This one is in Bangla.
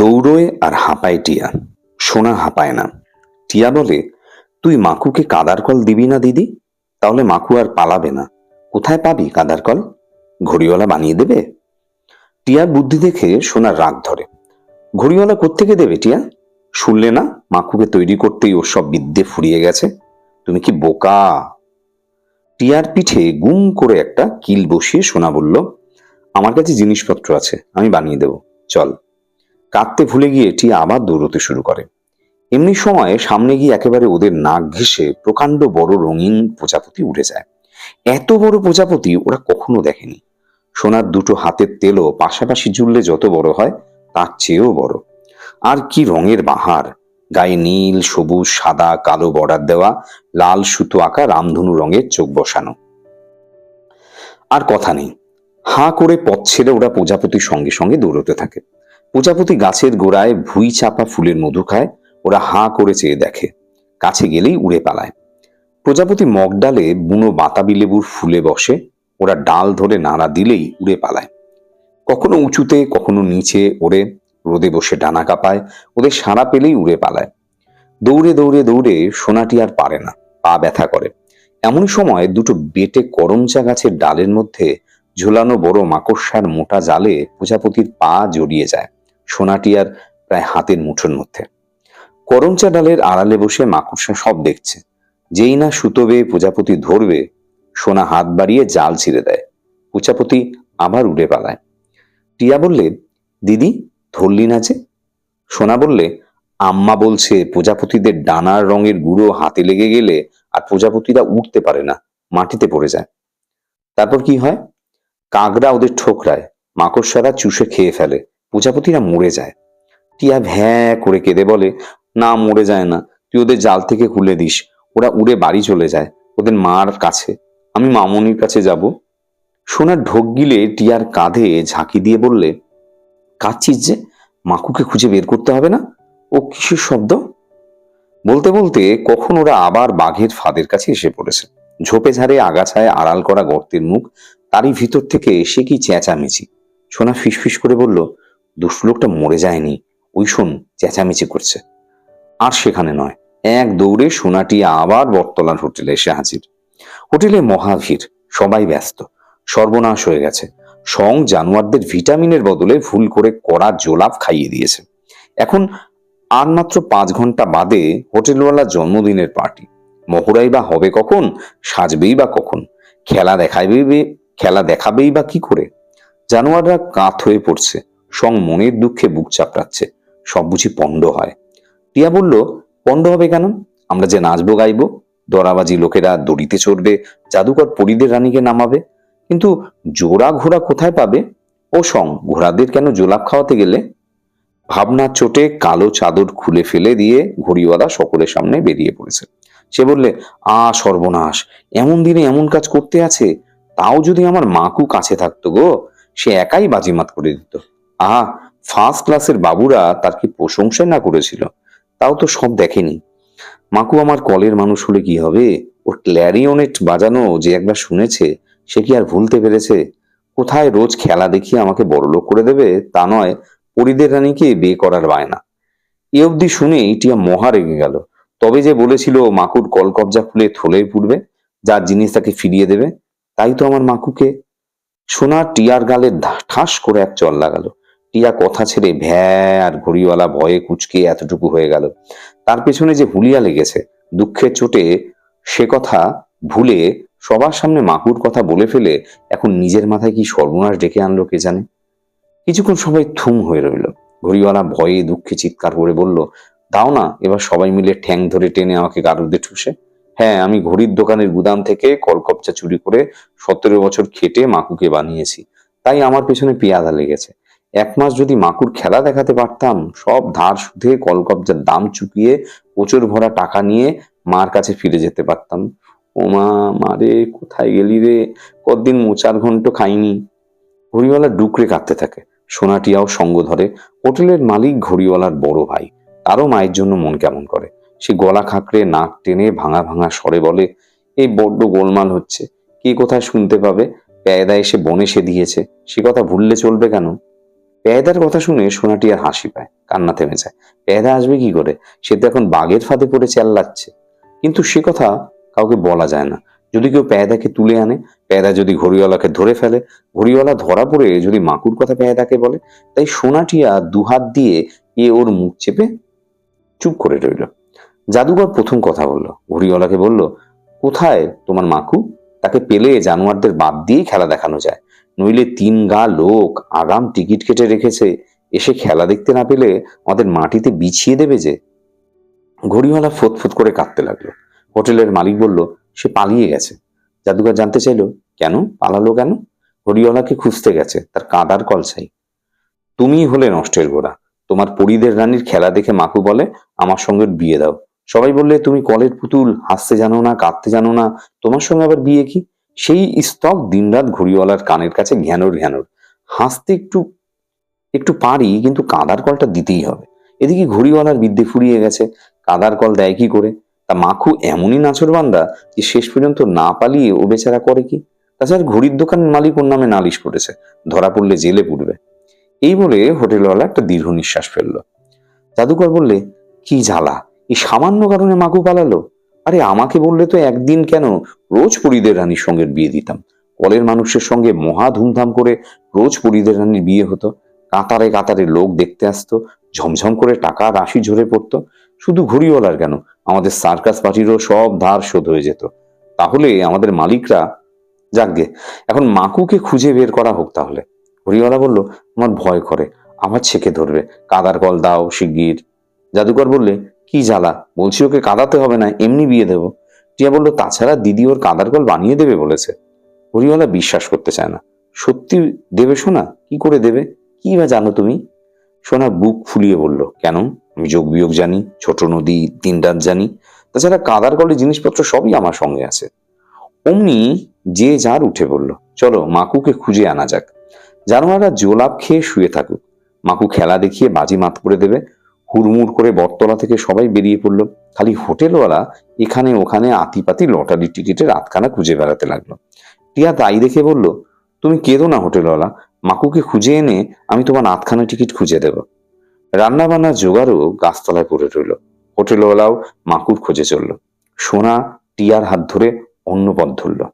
দৌড়োয় আর হাঁপায় টিয়া। সোনা হাঁপায় না। টিয়া বলে, তুই মাকুকে কাদার কল দিবি না, দিদি? তাহলে মাকু আর পালাবে না। কোথায় পাবি কাদার কল? ঘড়িওয়ালা বানিয়ে দেবে? টিয়ার বুদ্ধি দেখে সোনার রাগ ধরে। ঘড়িওয়ালা কোত্থেকে দেবে টিয়া? শুনলে না, মাকুকে তৈরি করতেই ওর সব বিদ্যে ফুরিয়ে গেছে। তুমি কি বোকা? টিয়ার পিঠে গুম করে একটা কিল বসিয়ে সোনা বলল, আমার কাছে জিনিসপত্র আছে, আমি বানিয়ে দেব। চল। কাঁদতে ভুলে গিয়ে টিয়া আবার দৌড়তে শুরু করে। এমনি সময় সামনে গিয়ে একেবারে ওদের নাক ঘেঁষে প্রকাণ্ড বড় রঙিন প্রজাপতি উঠে যায়। এত বড় প্রজাপতি ওরা কখনো দেখেনি। সোনার দুটো হাতের তেলও পাশাপাশি জুড়লে যত বড় হয়, তার চেয়েও বড়। আর কি রঙের বাহার! গায়ে নীল, সবুজ, সাদা, কালো বর্ডার দেওয়া, লাল সুতো আঁকা রামধনু রঙের চোখ বসানো। আর কথা নেই। হাঁ করে পথ ছেড়ে ওরা প্রজাপতির সঙ্গে সঙ্গে দৌড়তে থাকে। প্রজাপতি গাছের গোড়ায় ভুই চাপা ফুলের মধু খায়, ওরা হাঁ করে চেয়ে দেখে, কাছে গেলেই উড়ে পালায়। প্রজাপতি মগডালে বুনো বাতাবি লেবুর ফুলে বসে, ওরা ডাল ধরে নাড়া দিলেই উড়ে পালায়। কখনো উঁচুতে, কখনো নিচে ওড়ে, রোদে বসে ডানা কাঁপায়, ওদের সাড়া পেলেই উড়ে পালায়। দৌড়ে দৌড়ে দৌড়ে সোনাটি আর পারে না, পা ব্যথা করে। এমন সময় দুটো বেটে করমচা গাছের ডালের মধ্যে ঝোলানো বড় মাকড়সার মোটা জালে প্রজাপতির পা জড়িয়ে যায়। সোনাটি আর প্রায় হাতের মুঠোর মধ্যে। করমচা ডালের আড়ালে বসে মাকড়সা সব দেখছে। যেই না সুতো বেয়ে প্রজাপতি ধরবে, সোনা হাত বাড়িয়ে জাল ছিঁড়ে দেয়। প্রজাপতি আবার উড়ে পালায়। টিয়া বললে, দিদি, ধরলি না যে? সোনা বললে, আম্মা বলছে প্রজাপতিদের ডানার রঙের গুঁড়ো হাতে লেগে গেলে আর প্রজাপতিরা উঠতে পারে না, মাটিতে পড়ে যায়। তারপর কি হয়? কাকড়া ওদের ঠোকরায়, মাকড়সারা চুষে খেয়ে ফেলে। প্রজাপতিরা মরে যায়। টিয়া ভ্যাঁ করে কেঁদে বলে, না, মরে যায় না। তুই ওদের জাল থেকে খুলে দিস। ওরা উড়ে বাড়ি চলে যায়, ওদের মার কাছে। আমি মামনির কাছে যাব। সোনার ঢোক গিলে টিয়ার কাঁধে ঝাঁকি দিয়ে বললে, কাঁদছিস যে? মাকুকে খুঁজে বের করতে হবে না? ও কিসের শব্দ? বলতে বলতে কখন ওরা আবার বাঘের ফাঁদের কাছে এসে পড়েছে। ঝোপে ঝাড়ে আগাছায় আড়াল করা গর্তের মুখ, তারই ভিতর থেকে এসে কি চেঁচামেচি। সোনা ফিসফিস করে বলল দুষ্টু লোকটা মরে যায়নি। ওই শোন, চেঁচামেচি করছে। আর সেখানে নয়। এক দৌড়ে সোনাটি আবার বটতলার হোটেলে এসে হাজির। হোটেলে মহাভীর, সবাই ব্যস্ত। সর্বনাশ হয়ে গেছে। সং জানোয়ারদের ভিটামিনের বদলে ভুল করে কড়া জোলাপ খাইয়ে দিয়েছে। এখন আর মাত্র পাঁচ ঘণ্টা বাদে হোটেলওয়ালার জন্মদিনের পার্টি। মহড়াই বা হবে কখন, সাজবেই বা কখন? খেলা দেখাবেই খেলা দেখাবেই বা কি করে? জানোয়াররা কাত হয়ে পড়ছে। সং মনের দুঃখে বুক চাপড়াচ্ছে। সব বুঝি পণ্ড হয়। টিয়া বলল, পণ্ড হবে কেন? আমরা যে নাচবো, গাইবো। দরাবাজি লোকেরা দড়িতে চড়বে, জাদুকর পরীদের রানীকে নামাবে। কিন্তু জোড়া ঘোড়া কোথায় পাবে? ও সং, ঘোড়াদের কেন জোলাপ খাওয়াতে গেলে? ভাবনার চোটে কালো চাদর খুলে ফেলে দিয়ে ঘড়িওয়ালা সকলের সামনে বেরিয়ে পড়েছে। সে বললে, আ, সর্বনাশ! এমন দিনে এমন কাজ করতে আছে। তাও যদি আমার মাকু কাছে থাকতো গো, সে একাই বাজিমাত করে দিত। আহা ফার্স্ট ক্লাসের বাবুরা তার কি প্রশংসা না করেছিল? তাও তো সব দেখেনি। মাকু আমার কলের মানুষ হলে কি হবে? ওর ক্ল্যারিওনেট বাজানো যে একবার শুনেছে, সে কি আর ভুলতে পেরেছে? কোথায় রোজ খেলা দেখিয়ে আমাকে বড়লোক করে দেবে? তা নয়, পরিদের রানীকে বিয়ে করার বায়না। এ অবধি শুনেই টিয়া মহা রেগে গেল। তবে যে বলেছিল মাকুর কলকবজা খুলে থলে পুড়বে, যার জিনিস তাকে ফিরিয়ে দেবে, তাই তো আমার মাকুকে। সোনার টিয়ার গালে ঠাস করে এক চল লাগালো। টিয়া কথা ছেড়ে ভ্যা আর ঘড়িওয়ালা ভয়ে কুচকে এতটুকু হয়ে গেল। তার পেছনে যে হুলিয়া লেগেছে, দুঃখের চোটে সে কথা ভুলে সবার সামনে মাকুর কথা বলে ফেলে এখন নিজের মাথায় কি সর্বনাশ ডেকে আনলো কে জানে? কিছুক্ষণ সবাই থুম হয়ে রইল। ঘড়িওয়ালা ভয়ে দুঃখে চিৎকার করে বলল, দাও না, এবার সবাই মিলে ঠ্যাং ধরে টেনে আমাকে গারুদে ঠুসে। হ্যাঁ আমি ঘড়ির দোকানের গুদাম থেকে কলকবচা চুরি করে সতেরো বছর খেটে মাকুকে বানিয়েছি। তাই আমার পেছনে পেয়াদা লেগেছে। এক মাস যদি মাকুর খেলা দেখাতে পারতাম, সব ধার সুধে কলকবজার দাম চুকিয়ে প্রচুর ভরা টাকা নিয়ে মার কাছে ফিরে যেতে পারতাম। ওমা মারে কোথায় গেলি রে? কতদিন মোচার ঘন্ট খাইনি? ঘড়িওয়ালা ডুকরে কাঁদতে থাকে। সোনাটিয়াও সঙ্গ ধরে। হোটেলের মালিক ঘড়িওয়ালার বড় ভাই। তারও মায়ের জন্য মন কেমন করে। সে গলা খাঁকড়ে, নাক টেনে, ভাঙা ভাঙা স্বরে বলে, এই বড্ড গোলমাল হচ্ছে। কে কোথায় শুনতে পাবে? পেয়দা এসে বনে সে দিয়েছে সে কথা ভুললে চলবে কেন? পেয়াদার কথা শুনে সোনাটি আর হাসি পায়, কান্না থেমে যায়। পেয়াদা আসবে কি করে? সে তো এখন বাঘের ফাঁদে পড়ে চেল্লাচ্ছে। কিন্তু সে কথা কাউকে বলা যায় না। যদি কেউ পেয়াদাকে তুলে আনে পেয়াদা যদি ঘড়িওয়ালাকে ধরে ফেলে, ঘড়িওয়ালা ধরা পড়ে যদি মাকুর কথা পেয়াদাকে বলে, তাই সোনাটিয়া দুহাত দিয়ে এ ওর মুখ চেপে চুপ করে রইল। জাদুঘর প্রথম কথা বলল। ঘড়িওয়ালাকে বলল, কোথায় তোমার মাকু? তাকে পেলে জানোয়ারদের বাদ দিয়েই খেলা দেখানো যায়। নইলে তিন গা লোক আগাম টিকিট কেটে রেখেছে। এসে খেলা দেখতে না পেলে আমাদের মাটিতে বিছিয়ে দেবে যে। ঘড়িওয়ালা ফোত করে কাঁদতে লাগল। হোটেলের মালিক বলল, সে পালিয়ে গেছে। জাদুকর জানতে চাইলো, কেন? পালালো কেন? ঘড়িওয়ালাকে খুঁজতে গেছে, তার কাদার কল চাই তুমিই হলে নষ্টের গোড়া। তোমার পরিদের রানীর খেলা দেখে মাকু বলে, আমার সঙ্গে বিয়ে দাও। সবাই বললে, তুমি কলের পুতুল, হাসতে জানো না, কাঁদতে জানো না। তোমার সঙ্গে আবার বিয়ে কি? সেই স্তক দিনরাত ঘড়িওয়ালার কানের কাছে ঘ্যানোর ঘ্যানোর। হাসতে একটু একটু পারি, কিন্তু কাদার কলটা দিতেই হবে। এদিকে ঘড়িওয়ালার বিদ্যে ফুরিয়ে গেছে। কাদার কল দেয় কি করে? তা মাখু এমনই নাচরবান্দা যে শেষ পর্যন্ত না পালিয়ে ও বেচারা করে কি? তাছাড়া ঘড়ির দোকানের মালিক ওর নামে নালিশ করেছে। ধরা পড়লে জেলে পুড়বে। এই বলে হোটেলওয়ালা একটা দীর্ঘ নিঃশ্বাস ফেলল। জাদুকর বললে, কি জ্বালা! এই সামান্য কারণে মাকু পালালো? আরে আমাকে বললে তো একদিন কেন? রোজ পরিদের রানীর সঙ্গে বিয়ে দিতাম। কলের মানুষের সঙ্গে মহা ধুমধাম করে রোজ পরিদের রানীর বিয়ে হতো। কাতারে কাতারে লোক দেখতে আসতো, ঝমঝম করে টাকা রাশি ঝরে পড়তো। শুধু ঘড়িওয়ালার কেন, আমাদের সার্কাস পার্টিরও সব ধার শোধ হয়ে যেত। তাহলে আমাদের মালিকরা যাকগে এখন মাকুকে খুঁজে বের করা হোক তাহলে। ঘড়িওয়ালা বলল আমার ভয় করে আমার ছেকে ধরবে। কাদার কল দাও শিগগির। জাদুকর বললে কি জ্বালা? বলছি ওকে কাদাতে হবে না, এমনি বিয়ে দেবো। টিয়া বলল, তাছাড়া দিদি ওর কাদার কল বানিয়ে দেবে, বলেছে। হরিওয়ালা বিশ্বাস করতে চায় না। সত্যি দেবে শোনা কি করে দেবে? কি বা জানো তুমি? সোনা বুক ফুলিয়ে বলল, কেন? আমি যোগ বিয়োগ জানি, ছোট নদী, তিন রাত জানি। তাছাড়া কাদার কলের জিনিসপত্র সবই আমার সঙ্গে আছে। অমনি যে যার উঠে বলল, চলো মাকুকে খুঁজে আনা যাক। জানোয়াররা জোলাপ খেয়ে শুয়ে থাকুক। মাকু খেলা দেখিয়ে বাজি মাত করে দেবে। হুড়মুড় করে বটতলা থেকে সবাই বেরিয়ে পড়ল। খালি হোটেলওয়ালা এখানে ওখানে আতিপাতি লটারি টিকিটের আতখানা খুঁজে বেড়াতে লাগল। টিয়া তাই দেখে বলল, তুমি কেঁদো না হোটেলওয়ালা, মাকুকে খুঁজে এনে আমি তোমার আতখানা টিকিট খুঁজে দেব। রান্না বান্নার জোগাড়ও গাছতলায় পড়ে রইল। হোটেলওয়ালাও মাকুর খোঁজে চলল। সোনা টিয়ার হাত ধরে অন্য পথ ধরল।